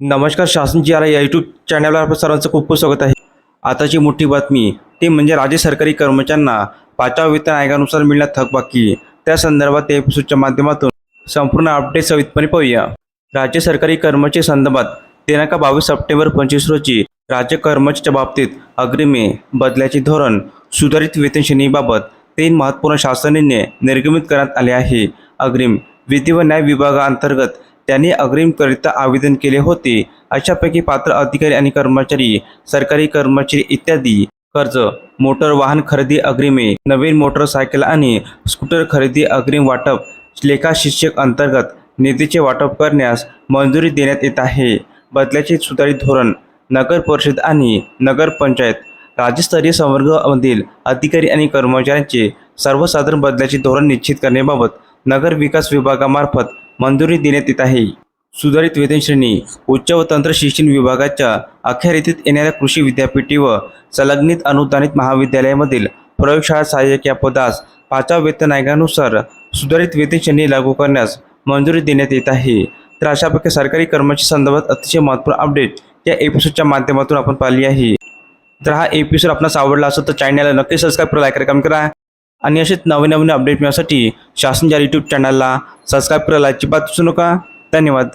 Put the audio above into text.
नमस्कार शासनची या यूट्यूब चॅनलवर आपलं सर्वांचं खूप खूप स्वागत आहे. आताची मोठी बातमी ती म्हणजे राज्य सरकारी कर्मचाऱ्यांना पाचव्या वेतन आयोगानुसार मिळणार थकबाकी. त्या संदर्भात या एपिसोडच्या माध्यमातून संपूर्ण अपडेट सवितपणे पाहूया. राज्य सरकारी कर्मचारी संदर्भात दिनांक बावीस सप्टेंबर पंचवीस रोजी राज्य कर्मचाऱ्याच्या बाबतीत अग्रिमे बदल्याचे धोरण सुधारित वेतन श्रेणीबाबत तीन महत्त्वपूर्ण शासन निर्णय निर्गमित करण्यात आले आहे. अग्रिम विधी व न्याय विभागाअंतर्गत त्यांनी अग्रिमकरिता आवेदन केले होते. अशापैकी पात्र अधिकारी आणि कर्मचारी सरकारी कर्मचारी इत्यादी कर्ज मोटर वाहन खरेदी अग्रिमे नवीन मोटरसायकल आणि स्कूटर खरेदी अग्रिम वाटप लेखा शिक्षक अंतर्गत निधीचे वाटप करण्यास मंजुरी देण्यात येत आहे. बदल्याचे सुधारित धोरण नगर परिषद आणि नगरपंचायत राज्यस्तरीय संवर्गामधील अधिकारी आणि कर्मचाऱ्यांचे सर्वसाधारण बदल्याचे धोरण निश्चित करण्याबाबत नगर विकास विभागामार्फत मंजुरी देण्यात येत आहे. सुधारित वेतनश्रेणी उच्च व तंत्र शिक्षण विभागाच्या अखेरीतीत येणाऱ्या कृषी विद्यापीठी व संलग्नित अनुदानित महाविद्यालयामधील प्रयोगशाळा सहाय्यक या पदास पाचव्या वेतन आयोगानुसार सुधारित वेतनश्रेणी लागू करण्यास मंजुरी देण्यात येत आहे. तर अशापैकी सरकारी कर्मचारी संदर्भात अतिशय महत्त्वपूर्ण अपडेट या एपिसोडच्या माध्यमातून आपण पाहिली आहे. तर हा एपिसोड आपणास आवडला असेल तर चॅनलला नक्की सबस्क्राईब करा लाईक करा कमेंट करा. आणि असेच नवीन नवीन अपडेट मिळण्यासाठी शासनच्या यूट्यूब चॅनलला सबस्क्राईब करायला अजिबात विसरू नका. धन्यवाद.